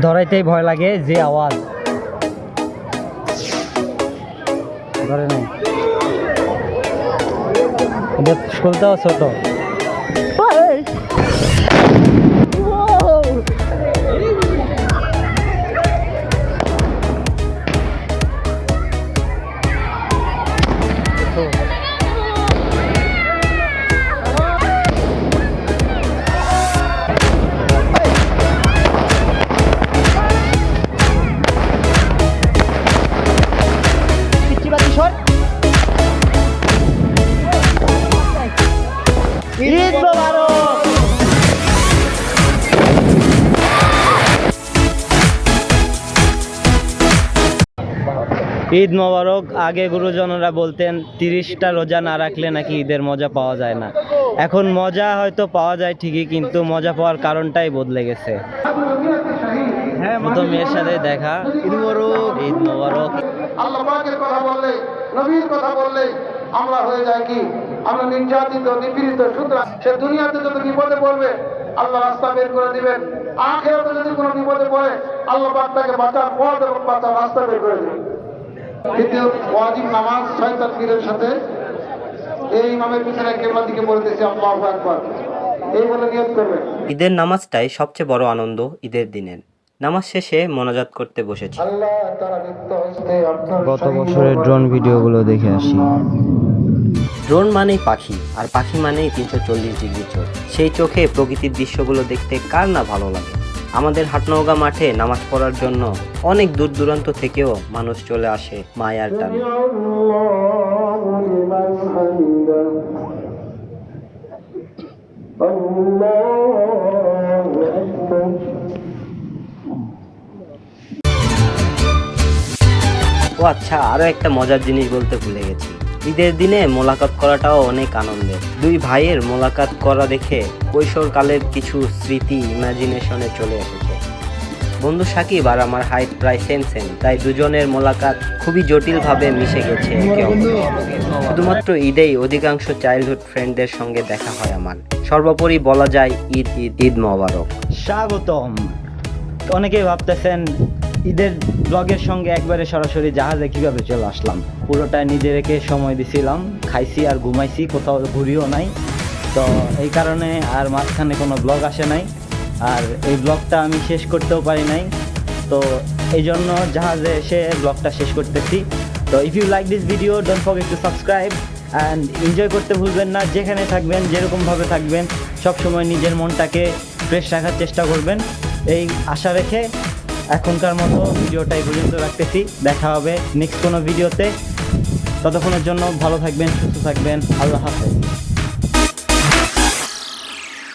ধরাইতেই ভয় লাগে যে আওয়াজ। ধরে নাই। স্কুলটাও খুলতেও ঈদ মোবারক। ঈদ মোবারক আগে গুরুজনরা বলতেন তিরিশটা রোজা না রাখলে নাকি ঈদের মজা পাওয়া যায় না। এখন মজা হয়তো পাওয়া যায় ঠিকই কিন্তু মজা পাওয়ার কারণটাই বদলে গেছে। প্রথম মেয়ের সাথে দেখা। ঈদ মোবারক ঈদ মোবারক। আল্লাহ পাকের কথা বললে, নবীর কথা বললে আমরা হয়ে যায় কি? আমরা নির্যাতিত, নিপীড়িত, সুতরাং সে দুনিয়াতে যত বিপদে পড়বে, আল্লাহ রাস্তা বের করে দিবেন। আখেরাতে যদি কোনো বিপদে পড়ে, আল্লাহ পাক তাকে বাঁচার পথ এবং বাঁচার রাস্তা বের করে দিবেন। ঈদের নামাজটাই সবচেয়ে বড় আনন্দ ঈদের দিনের। নামাজ শেষে মোনাজাত করতে বসেছি। গত বছরের ড্রোন ভিডিওগুলো দেখে আসি। ড্রোন মানেই পাখি আর পাখি মানেই তিনশো চল্লিশ ডিগ্রি চোখ। সেই চোখে প্রকৃতির দৃশ্যগুলো দেখতে কার না ভালো লাগে? আমাদের হাটনৌগা মাঠে নামাজ পড়ার জন্য অনেক দূর দূরান্ত থেকেও মানুষ চলে আসে মায়ার টানে। Allah ও আচ্ছা আরও একটা মজার জিনিস বলতে ভুলে গেছি। ঈদের দিনে মোলাকাত করাটাও অনেক আনন্দের। দুই ভাইয়ের মোলাকাত করা দেখে কৈশোরকালের কিছু স্মৃতি ইমাজিনেশনে চলে এসেছে। বন্ধু সাকিব আর আমার হাইট প্রায় সেম সেম তাই দুজনের মোলাকাত খুবই জটিলভাবে মিশে গেছে শুধুমাত্র ঈদেই অধিকাংশ চাইল্ডহুড ফ্রেন্ডদের সঙ্গে দেখা হয় আমার। সর্বোপরি বলা যায় ঈদ ঈদ ঈদ মোবারক। স্বাগতম। অনেকেই ভাবতেছেন ঈদের ব্লগের সঙ্গে একবারে সরাসরি জাহাজে কীভাবে চলে আসলাম? পুরোটা নিজেকে সময় দিছিলাম। খাইছি আর ঘুমাইছি, কোথাও ঘুরিও নাই। তো এই কারণে আর মাঝখানে কোনো ব্লগ আসে নাই। আর এই ব্লগটা আমি শেষ করতেও পারি নাই। তো এই জন্য জাহাজে এসে ব্লগটা শেষ করতেছি। তো if you like this video don't forget to subscribe and enjoy করতে ভুলবেন না। যেখানে থাকবেন, যেরকমভাবে থাকবেন, সবসময় নিজের মনটাকে ফ্রেশ রাখার চেষ্টা করবেন। এই আশা রেখে এখনকার মতো ভিডিওটা এই পর্যন্ত রাখতেছি। দেখা হবে নেক্সট কোনো ভিডিওতে ততক্ষণের জন্য ভালো থাকবেন, সুস্থ থাকবেন। আল্লাহ হাফেজ।